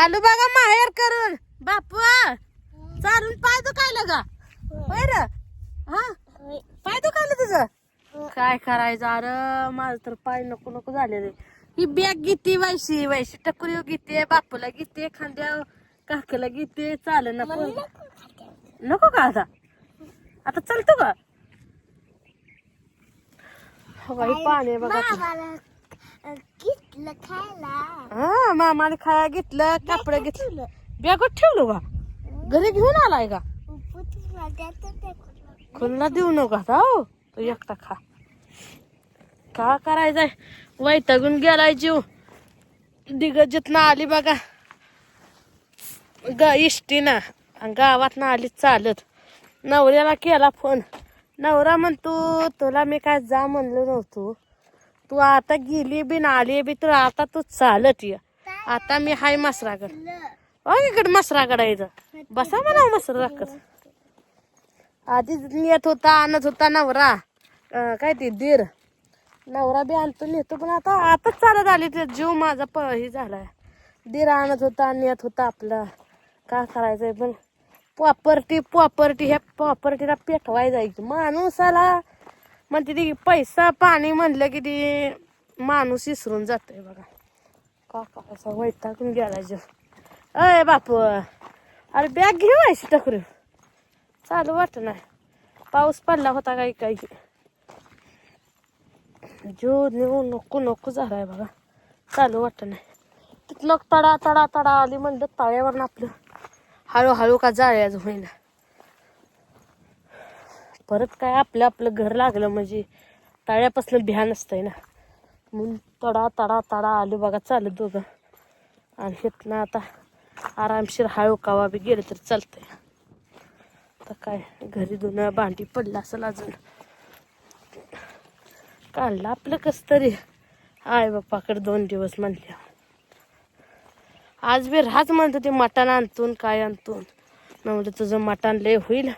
आलू बघा माहेर करून. बापू चालून पाय दुखायला का होय रे? हा? पाय दुखायला तुझं? काय करायचं? अरे माझं तर पाय नको नको झालेले ही बॅग घेते वैशी वैशी टकुरी घेते बापूला घेते खांद्या काकीला घेते चाल नको नको का आता? आता चालतो का? पाणी बघा. घेतलं खायला हा मामाने खाया घेतलं कापड घेतलं. बॅगत ठेवलं का? घरी घेऊन आलाय का? पुतला द्यायचं ते खुल्ला देऊ नका आता हो. तू एकटा खा. का करायचंय? वैतागून गेलाय जीव. दिग्गजीतनं आली बघा. ग इष्टीनं आणि गावातनं आली चालत. नवऱ्याला केला फोन. नवरा म्हणतो तुला मी काय जा म्हणलो नव्हतो. तू आता गेली बी ना आली बी तर आता तू चालत ये. आता मी हाय मसराकड अ इकडे मसराकड यायचं बसा म्हणा हो मसराकड आधीच नेत होता आणत होता नवरा. काय ते दीर. नवरा बी आणतो नेतो पण आता आताच चालत आली ते जीव माझा प हे झालाय. दीर आणत होता नेत होता आपला. का करायचंय पण? प्रॉपर्टी प्रॉपर्टी ह्या प्रॉपर्टीला पेटवाय जायची माणूसाला म्हणते ती पैसा पाणी म्हणलं की ती माणूस विसरून जातोय बघा. काका असा वैतागून गेला जो अय बापू अरे बॅग घेवायची टकरू. चालू वाटत नाही. पाऊस पडला होता काही काही. जो नेऊ नको नको झालाय बघा. चालू वाटत नाही. तिथलं तडा तडा तडा आली म्हणलं तळ्यावरनं आपलं. हळूहळू का जाळ्याच होईना. परत काय आपलं आपलं घर लागलं म्हणजे तळ्यापासून ध्यान असतंय ना. म्हणून तडा तडा तडा आलो बघा चालत दोघं. आणि हिथनं आता आरामशीर हळू कावा बी गेलं तर चालतंय. आता काय घरी दोन भांडी पडलं असेल अजून. काढलं आपलं कस तरी. आय बाप्पाकडे दोन दिवस म्हणल्या आज बी राहच म्हणतो ते मटण आणतून काय आणतून. म्हणलं तुझं मटण लय होईल.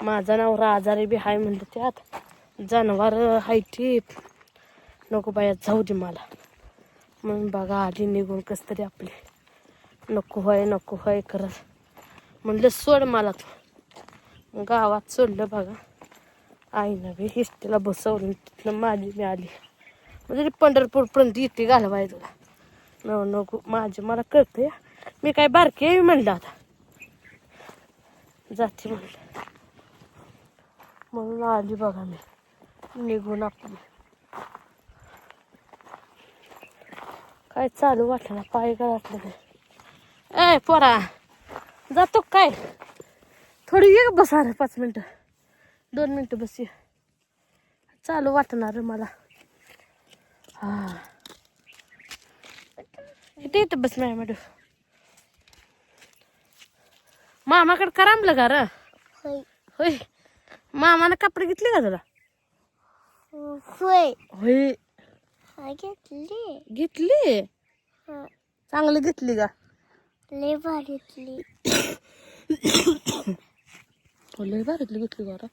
माझा नवरा आजारी बी आहे म्हणलं त्यात. जनावर हाय ती नको बाया जाऊ दे मला. म्हणून बघा आधी निघून कस तरी आपली. नको होय नको होय करत म्हणलं सोड मला तू. गावात सोडलं बघा. आईनं बी हिस्टीला बसवलं तिथलं माझी मी आली. म्हणजे पंढरपूरपर्यंत इथे घालवाय तुला नको नको माझे मला कळतंय. मी काय बारकी आहे म्हणलं आता. जाते म्हणलं. म्हणून आली बघा मी. निघून आपली काय चालू वाटलं ना पाय गळातलं काय ए पोरा जातो काय? थोडी ये बसा रे पाच मिनटं. दोन मिनटं बस ये. चालू वाटणार रे मला. हा. इथे इथं बस मॅडम मॅडम मामाकडे करामलं का र? होय. होय. मामानं कपडे घेतले का तुला? होय. होय. हा घेतली. घेतली? हा. चांगली घेतली का? लय भारीतली हो, लय भारीतली घेतली का रे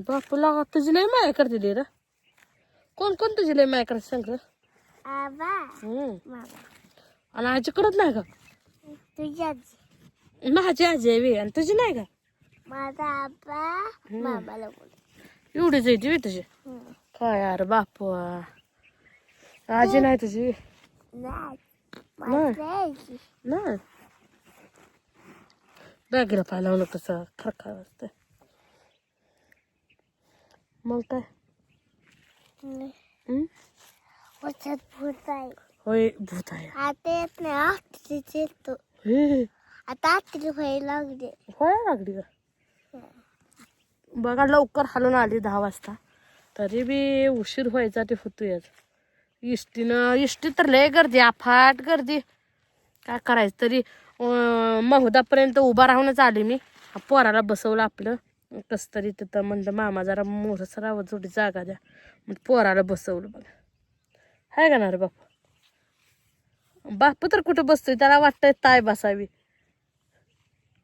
बापूला तुझी लय माया करते रे. कोण कोण तुझी लय माया करते सांग रे. आबा. हम्म. मामा. आणि आजी करत नाही का? तुझ्या माझी आजी आहे बी, आणि तुझी नाही का? माझा आबा मामाला बोल एवढीच आहे ती तुझी? काय यार बापू आजी नाही तुझी? नाही. बॅगेला पाय लावलं कसं? खरखा वाजतंय मग काय? भूत आहे. होय भूत आहे. आता येत नाही आठच येतो. आता आठरी व्हायला लागले. होय लागली का? बघा लवकर हालून आली दहा वाजता. तरी बी उशीर व्हायचा ते होतोयच. इष्टीनं इष्टी तर लय गर्दी अफाट गर्दी. काय करायचं तरी महुदापर्यंत उभा राहूनच आले मी. पोराला बसवलं आपलं. कसं तरी तिथं म्हणलं मामा जरा मोठं राहावं जोडी जागा द्या. मग पोराला बसवलं बघा. हाय का ना रे बाप? बापू तर कुठं बसतोय? त्याला वाटतंय ताय बसावी.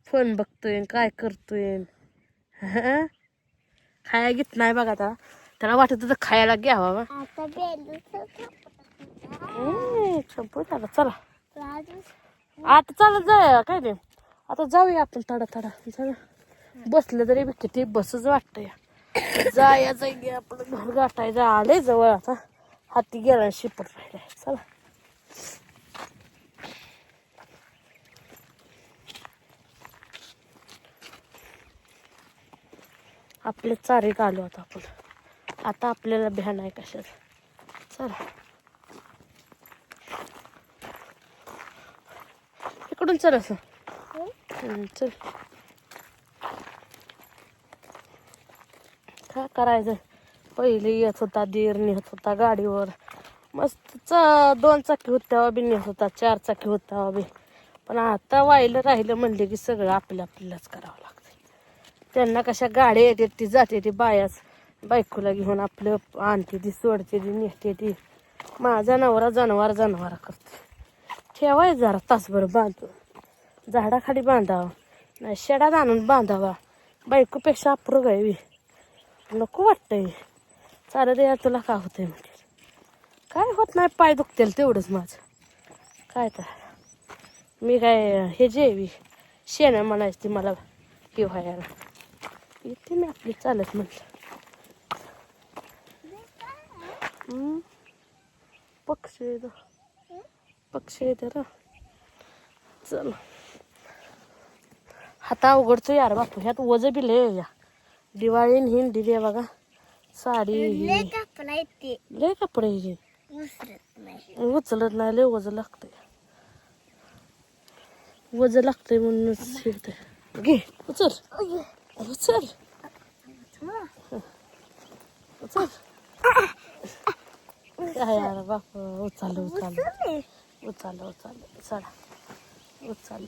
फोन बघतोय काय करतोय. हा. खाया घेत नाही बघा आता. त्याला वाटत होतं खायला घ्यावा. आता संपू चला. आता चालत जाऊया काय नाही आता जाऊया आपण थोडा थोडा जाऊया बसलं तरी बी किती बसच वाटतं या जाया जाई आपलं घर गाठायचं. आले जवळ आता. हाती गेला शिपट राहिलाय चला. आपले चारे आलो आता आपण. आता आपल्याला भ्यान आहे कशात चला. इकडून चल असं. चल. काय करायचं? पहिले येत होता दीर नेत होता गाडीवर. मस्त च दोन चाकी होत्या बी नेत होता चार चाकी होता बी. पण आता वाहिलं राहिलं म्हणले की सगळं आपलं आपल्यालाच करावं लागतं त्यांना कशा गाड्या येतात ती जाते ती बायाच. बायकोला घेऊन आपलं आणते ती सोडते ती नेते ती. माझा नवरा जनावर जनावर करते. ठेवाय जरा तासभर बांधतो झाडाखाली बांधावं. नाही शेडात आणून बांधावा. बायकोपेक्षा अप्रूप आहे नको वाटतंय. चालत या तुला का होतंय म्हणजे काय होत नाही पाय दुखतील तेवढंच माझं. काय तर. मी काय हे जेवी शेण म्हणायची ती मला हे व्हायला येते मी आपली चालत म्हटलं. पक्षी इथं. पक्षी आहे तर चल. हाता अवघडचं यार बापू. ह्यात वज बी लय या. दिवाळी हिंड दिली बघा. साडी लय. कपडा येते ही. उचलत नाही. लय वज लागतंय. वज लागतंय म्हणूनच घे उचल. उचल उचल काय यार बाप उचल उचल उचल उचल चला उचल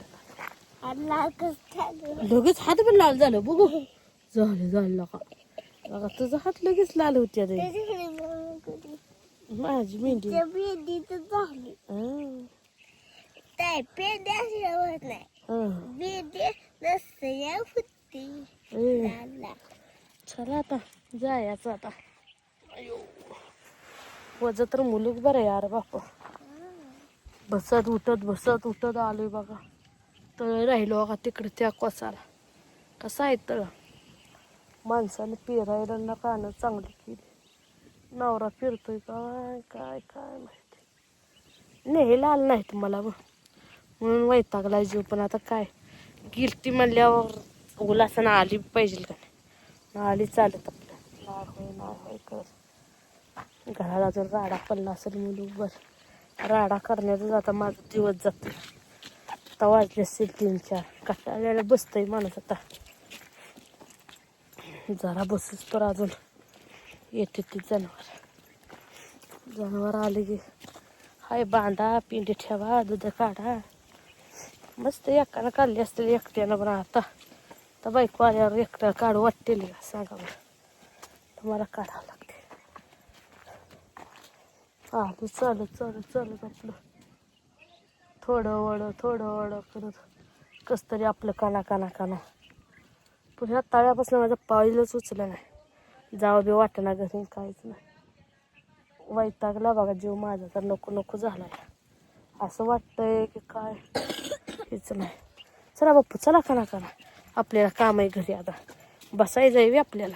लगेच हात पण लाल झालं बघू झालं झालं का बघा तुझा हात लगेच लाल होती आता माझी मेहंदी झाली हं, काय पेंड्या होत नाही हं. बेडे नसते होती ए, लाला चला आता जायचं आता. अयो वज तर मुलूक बरं आहे यार बाप बसत उठत बसत उठत आलोय बघा. तळ राहिलो बघा तिकडे त्या कोसाला. कसा आहे तळ? माणसाने पिरायला ना कानं चांगली केली. नवरा फिरतोय काय काय काय माहिती. नेहला आलं नाही तुम्हाला बघ. म्हणून वैतागला जीव पण आता काय? गिरती म्हणल्यावर उलासन आली पाहिजे का नाही? आली चालत आपलं नाळ होय नाळ होय करत घराला जर राडा पडला असेल मुलं बर राडा करण्यातच आता माझा दिवस जातो आता वाजले असतील तीन चार. कटाळ्याला बसतंय माणूस आता. जरा बसूच तर अजून. येते ती जनावर. जनावर आले की हाय बांधा पिंडी ठेवा दूध काढा. मस्त एकानं काढली असतील एकट्यानं पण आता. तर बाईक वाऱ्यावर एकट्या काढू वाटते का? सांगा बरं. तुम्हाला काढावं लागते. आलो चालू चालू चालू आपलं. थोडं वड थोडं वड करत. कस तरी आपलं काना काना काना. पण ह्या तळ्यापासून माझं पाहिलंच उचलं नाही. जावं बी वाटेना घरी काहीच नाही. वैतागला बघा जीव माझा तर नको नको झालाय. असं वाटतंय की काय? हेच नाही. चला बाप्पू चला काना काना. आपल्याला काम आहे घरी आता. बसायचं आहे आपल्याला.